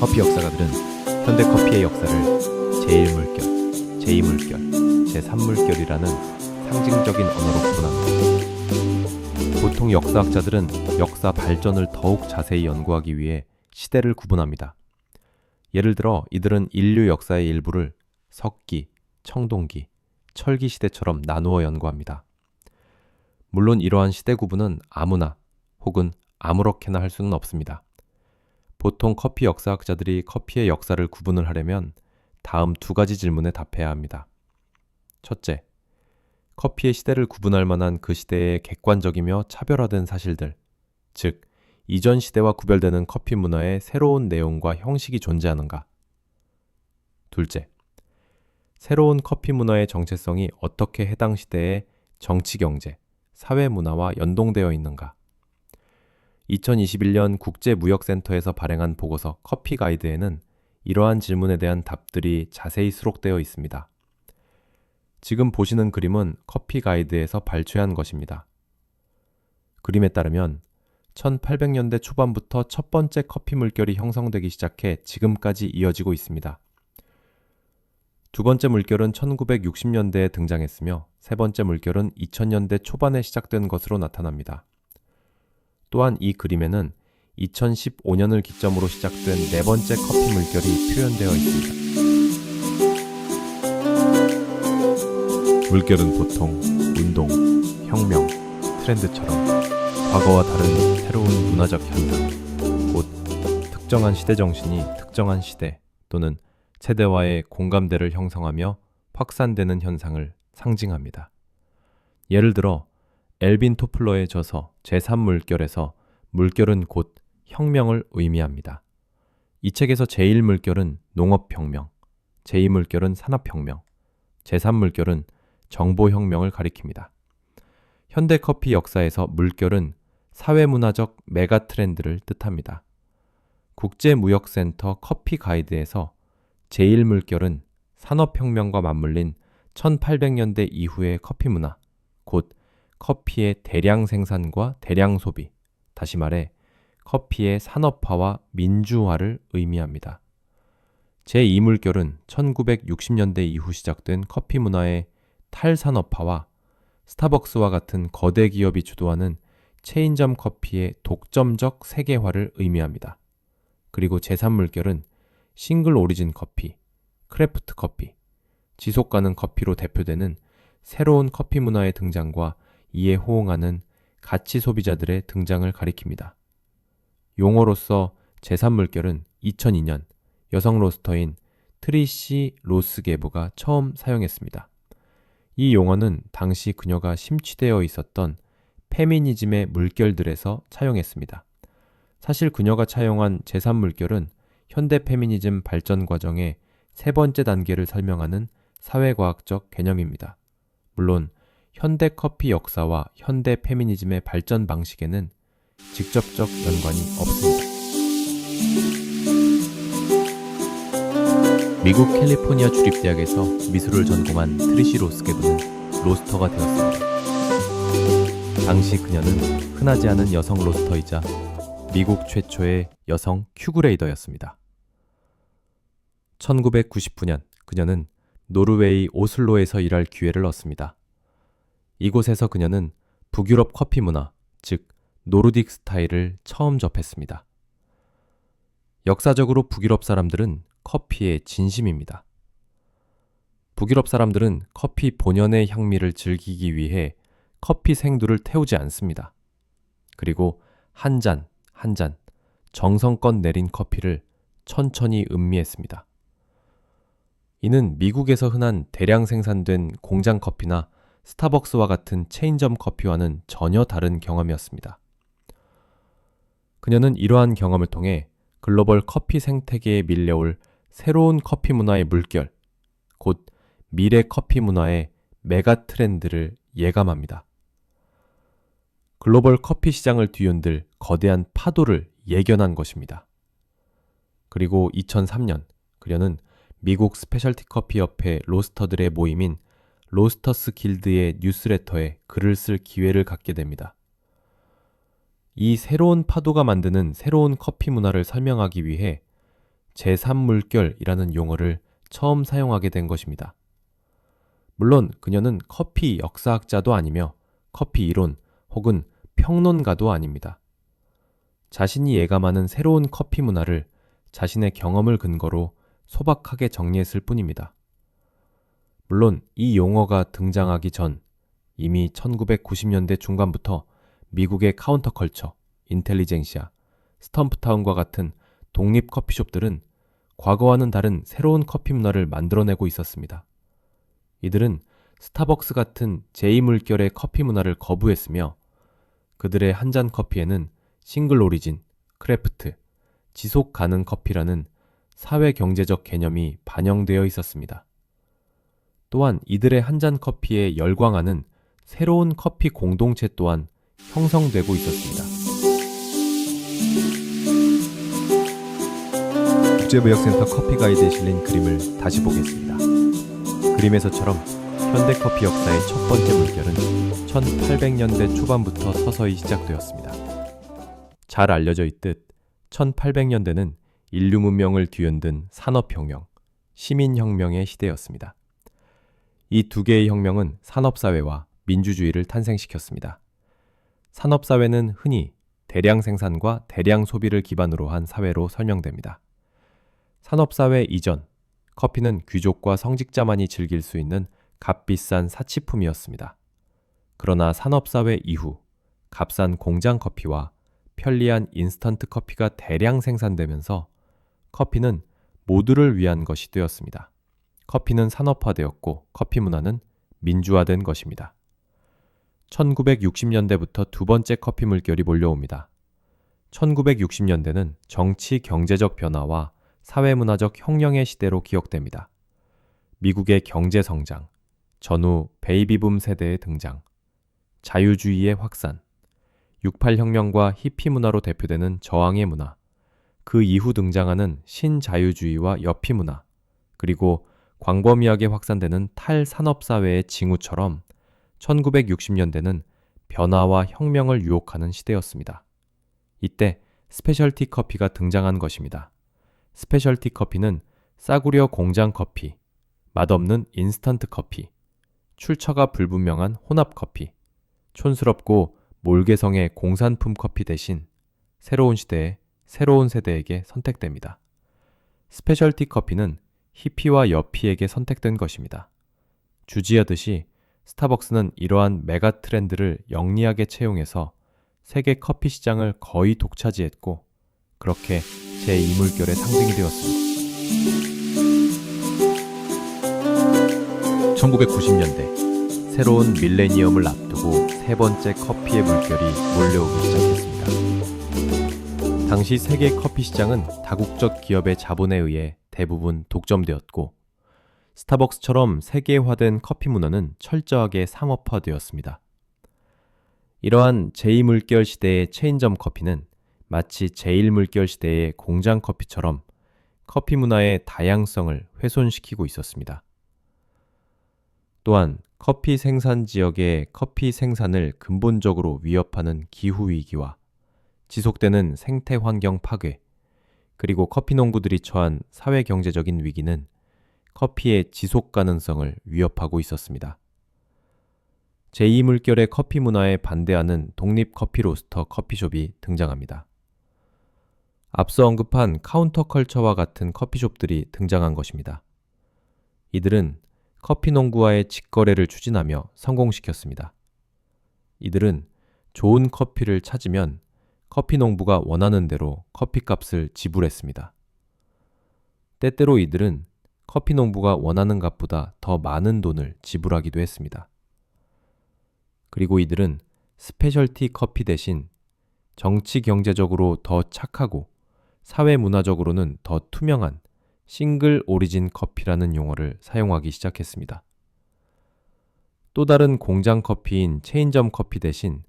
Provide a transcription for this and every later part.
커피 역사가들은 현대 커피의 역사를 제1물결, 제2물결, 제3물결이라는 상징적인 언어로 구분합니다. 보통 역사학자들은 역사 발전을 더욱 자세히 연구하기 위해 시대를 구분합니다. 예를 들어 이들은 인류 역사의 일부를 석기, 청동기, 철기 시대처럼 나누어 연구합니다. 물론 이러한 시대 구분은 아무나 혹은 아무렇게나 할 수는 없습니다. 보통 커피 역사학자들이 커피의 역사를 구분을 하려면 다음 두 가지 질문에 답해야 합니다. 첫째, 커피의 시대를 구분할 만한 그 시대의 객관적이며 차별화된 사실들, 즉, 이전 시대와 구별되는 커피 문화의 새로운 내용과 형식이 존재하는가? 둘째, 새로운 커피 문화의 정체성이 어떻게 해당 시대의 정치 경제, 사회 문화와 연동되어 있는가? 2021년 국제무역센터에서 발행한 보고서 커피 가이드에는 이러한 질문에 대한 답들이 자세히 수록되어 있습니다. 지금 보시는 그림은 커피 가이드에서 발췌한 것입니다. 그림에 따르면 1800년대 초반부터 첫 번째 커피 물결이 형성되기 시작해 지금까지 이어지고 있습니다. 두 번째 물결은 1960년대에 등장했으며 세 번째 물결은 2000년대 초반에 시작된 것으로 나타납니다. 또한 이 그림에는 2015년을 기점으로 시작된 네 번째 커피 물결이 표현되어 있습니다. 물결은 보통 운동, 혁명, 트렌드처럼 과거와 다른 새로운 문화적 현상, 곧 특정한 시대 정신이 특정한 시대 또는 세대와의 공감대를 형성하며 확산되는 현상을 상징합니다. 예를 들어 엘빈 토플러의 저서 제3물결에서 물결은 곧 혁명을 의미합니다. 이 책에서 제1물결은 농업혁명, 제2물결은 산업혁명, 제3물결은 정보혁명을 가리킵니다. 현대 커피 역사에서 물결은 사회문화적 메가 트렌드를 뜻합니다. 국제무역센터 커피 가이드에서 제1물결은 산업혁명과 맞물린 1800년대 이후의 커피 문화, 곧 커피의 대량 생산과 대량 소비, 다시 말해 커피의 산업화와 민주화를 의미합니다. 제2 물결은 1960년대 이후 시작된 커피 문화의 탈산업화와 스타벅스와 같은 거대 기업이 주도하는 체인점 커피의 독점적 세계화를 의미합니다. 그리고 제3 물결은 싱글 오리진 커피, 크래프트 커피, 지속 가능 커피로 대표되는 새로운 커피 문화의 등장과 이에 호응하는 가치 소비자들의 등장을 가리킵니다. 용어로서 제3물결은 2002년 여성 로스터인 트리시 로스게브가 처음 사용했습니다. 이 용어는 당시 그녀가 심취되어 있었던 페미니즘의 물결들에서 차용했습니다. 사실 그녀가 차용한 제3물결은 현대 페미니즘 발전 과정의 세 번째 단계를 설명하는 사회과학적 개념입니다. 물론 현대 커피 역사와 현대 페미니즘의 발전 방식에는 직접적 연관이 없습니다. 미국 캘리포니아 주립대학에서 미술을 전공한 트리시 로스게브는 로스터가 되었습니다. 당시 그녀는 흔하지 않은 여성 로스터이자 미국 최초의 여성 큐그레이더였습니다. 1999년 그녀는 노르웨이 오슬로에서 일할 기회를 얻습니다. 이곳에서 그녀는 북유럽 커피 문화, 즉 노르딕 스타일을 처음 접했습니다. 역사적으로 북유럽 사람들은 커피의 진심입니다. 북유럽 사람들은 커피 본연의 향미를 즐기기 위해 커피 생두를 태우지 않습니다. 그리고 한 잔, 한 잔, 정성껏 내린 커피를 천천히 음미했습니다. 이는 미국에서 흔한 대량 생산된 공장 커피나 스타벅스와 같은 체인점 커피와는 전혀 다른 경험이었습니다. 그녀는 이러한 경험을 통해 글로벌 커피 생태계에 밀려올 새로운 커피 문화의 물결, 곧 미래 커피 문화의 메가 트렌드를 예감합니다. 글로벌 커피 시장을 뒤흔들 거대한 파도를 예견한 것입니다. 그리고 2003년 그녀는 미국 스페셜티 커피 협회 로스터들의 모임인 로스터스 길드의 뉴스레터에 글을 쓸 기회를 갖게 됩니다. 이 새로운 파도가 만드는 새로운 커피 문화를 설명하기 위해 제3물결이라는 용어를 처음 사용하게 된 것입니다. 물론 그녀는 커피 역사학자도 아니며 커피 이론 혹은 평론가도 아닙니다. 자신이 예감하는 새로운 커피 문화를 자신의 경험을 근거로 소박하게 정리했을 뿐입니다. 물론 이 용어가 등장하기 전 이미 1990년대 중반부터 미국의 카운터컬처, 인텔리젠시아, 스텀프타운과 같은 독립 커피숍들은 과거와는 다른 새로운 커피 문화를 만들어내고 있었습니다. 이들은 스타벅스 같은 제2물결의 커피 문화를 거부했으며 그들의 한 잔 커피에는 싱글 오리진, 크래프트, 지속 가능 커피라는 사회 경제적 개념이 반영되어 있었습니다. 또한 이들의 한 잔 커피에 열광하는 새로운 커피 공동체 또한 형성되고 있었습니다. 국제무역센터 커피 가이드에 실린 그림을 다시 보겠습니다. 그림에서처럼 현대 커피 역사의 첫 번째 물결은 1800년대 초반부터 서서히 시작되었습니다. 잘 알려져 있듯 1800년대는 인류 문명을 뒤흔든 산업 혁명, 시민 혁명의 시대였습니다. 이 두 개의 혁명은 산업사회와 민주주의를 탄생시켰습니다. 산업사회는 흔히 대량 생산과 대량 소비를 기반으로 한 사회로 설명됩니다. 산업사회 이전, 커피는 귀족과 성직자만이 즐길 수 있는 값비싼 사치품이었습니다. 그러나 산업사회 이후 값싼 공장 커피와 편리한 인스턴트 커피가 대량 생산되면서 커피는 모두를 위한 것이 되었습니다. 커피는 산업화되었고 커피 문화는 민주화된 것입니다. 1960년대부터 두 번째 커피 물결이 몰려옵니다. 1960년대는 정치 경제적 변화와 사회문화적 혁명의 시대로 기억됩니다. 미국의 경제 성장, 전후 베이비붐 세대의 등장, 자유주의의 확산, 68혁명과 히피 문화로 대표되는 저항의 문화, 그 이후 등장하는 신자유주의와 여피 문화, 그리고 광범위하게 확산되는 탈산업사회의 징후처럼 1960년대는 변화와 혁명을 유혹하는 시대였습니다. 이때 스페셜티 커피가 등장한 것입니다. 스페셜티 커피는 싸구려 공장 커피, 맛없는 인스턴트 커피, 출처가 불분명한 혼합 커피, 촌스럽고 몰개성의 공산품 커피 대신 새로운 시대에 새로운 세대에게 선택됩니다. 스페셜티 커피는 히피와 여피에게 선택된 것입니다. 주지하듯이 스타벅스는 이러한 메가 트렌드를 영리하게 채용해서 세계 커피 시장을 거의 독차지했고 그렇게 제2물결의 상징이 되었습니다. 1990년대 새로운 밀레니엄을 앞두고 세 번째 커피의 물결이 몰려오기 시작했습니다. 당시 세계 커피 시장은 다국적 기업의 자본에 의해 대부분 독점되었고 스타벅스처럼 세계화된 커피 문화는 철저하게 상업화되었습니다. 이러한 제2물결 시대의 체인점 커피는 마치 제1물결 시대의 공장 커피처럼 커피 문화의 다양성을 훼손시키고 있었습니다. 또한 커피 생산 지역의 커피 생산을 근본적으로 위협하는 기후위기와 지속되는 생태 환경 파괴, 그리고 커피 농부들이 처한 사회 경제적인 위기는 커피의 지속 가능성을 위협하고 있었습니다. 제2 물결의 커피 문화에 반대하는 독립 커피 로스터 커피숍이 등장합니다. 앞서 언급한 카운터 컬처와 같은 커피숍들이 등장한 것입니다. 이들은 커피 농구와의 직거래를 추진하며 성공시켰습니다. 이들은 좋은 커피를 찾으면 커피 농부가 원하는 대로 커피값을 지불했습니다. 때때로 이들은 커피 농부가 원하는 값보다 더 많은 돈을 지불하기도 했습니다. 그리고 이들은 스페셜티 커피 대신 정치 경제적으로 더 착하고 사회 문화적으로는 더 투명한 싱글 오리진 커피라는 용어를 사용하기 시작했습니다. 또 다른 공장 커피인 체인점 커피 대신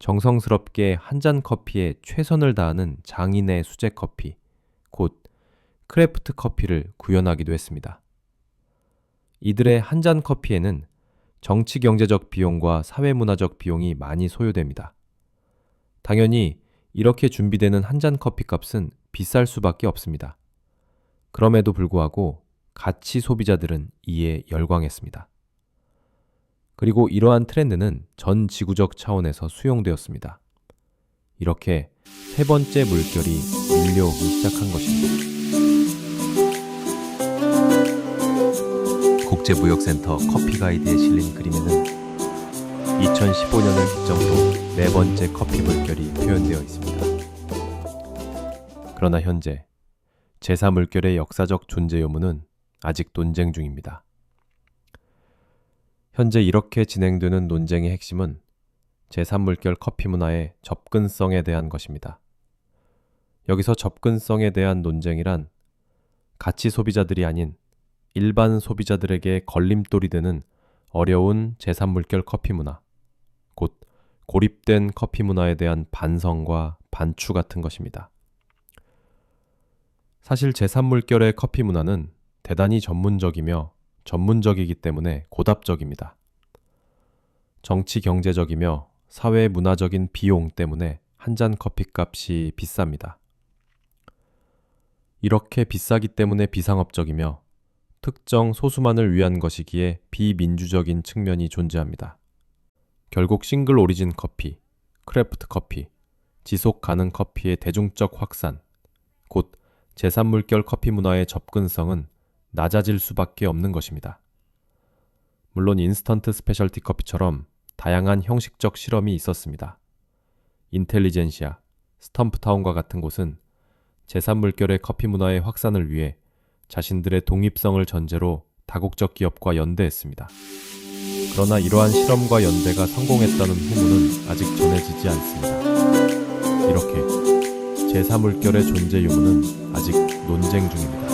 정성스럽게 한 잔 커피에 최선을 다하는 장인의 수제 커피, 곧 크래프트 커피를 구현하기도 했습니다. 이들의 한 잔 커피에는 정치 경제적 비용과 사회 문화적 비용이 많이 소요됩니다. 당연히 이렇게 준비되는 한 잔 커피 값은 비쌀 수밖에 없습니다. 그럼에도 불구하고 가치 소비자들은 이에 열광했습니다. 그리고 이러한 트렌드는 전 지구적 차원에서 수용되었습니다. 이렇게 세 번째 물결이 밀려오기 시작한 것입니다. 국제무역센터 커피 가이드에 실린 그림에는 2015년을 기점으로 네 번째 커피 물결이 표현되어 있습니다. 그러나 현재 제3물결의 역사적 존재 여부는 아직 논쟁 중입니다. 현재 이렇게 진행되는 논쟁의 핵심은 제3물결 커피 문화의 접근성에 대한 것입니다. 여기서 접근성에 대한 논쟁이란 가치 소비자들이 아닌 일반 소비자들에게 걸림돌이 되는 어려운 제3물결 커피 문화, 곧 고립된 커피 문화에 대한 반성과 반추 같은 것입니다. 사실 제3물결의 커피 문화는 대단히 전문적이며 전문적이기 때문에 고답적입니다. 정치 경제적이며 사회 문화적인 비용 때문에 한 잔 커피 값이 비쌉니다. 이렇게 비싸기 때문에 비상업적이며 특정 소수만을 위한 것이기에 비민주적인 측면이 존재합니다. 결국 싱글 오리진 커피, 크래프트 커피, 지속 가능 커피의 대중적 확산, 곧 제3물결 커피 문화의 접근성은 낮아질 수밖에 없는 것입니다. 물론 인스턴트 스페셜티 커피처럼 다양한 형식적 실험이 있었습니다. 인텔리젠시아, 스텀프타운과 같은 곳은 제3물결의 커피 문화의 확산을 위해 자신들의 독립성을 전제로 다국적 기업과 연대했습니다. 그러나 이러한 실험과 연대가 성공했다는 후문은 아직 전해지지 않습니다. 이렇게 제3물결의 존재 유무는 아직 논쟁 중입니다.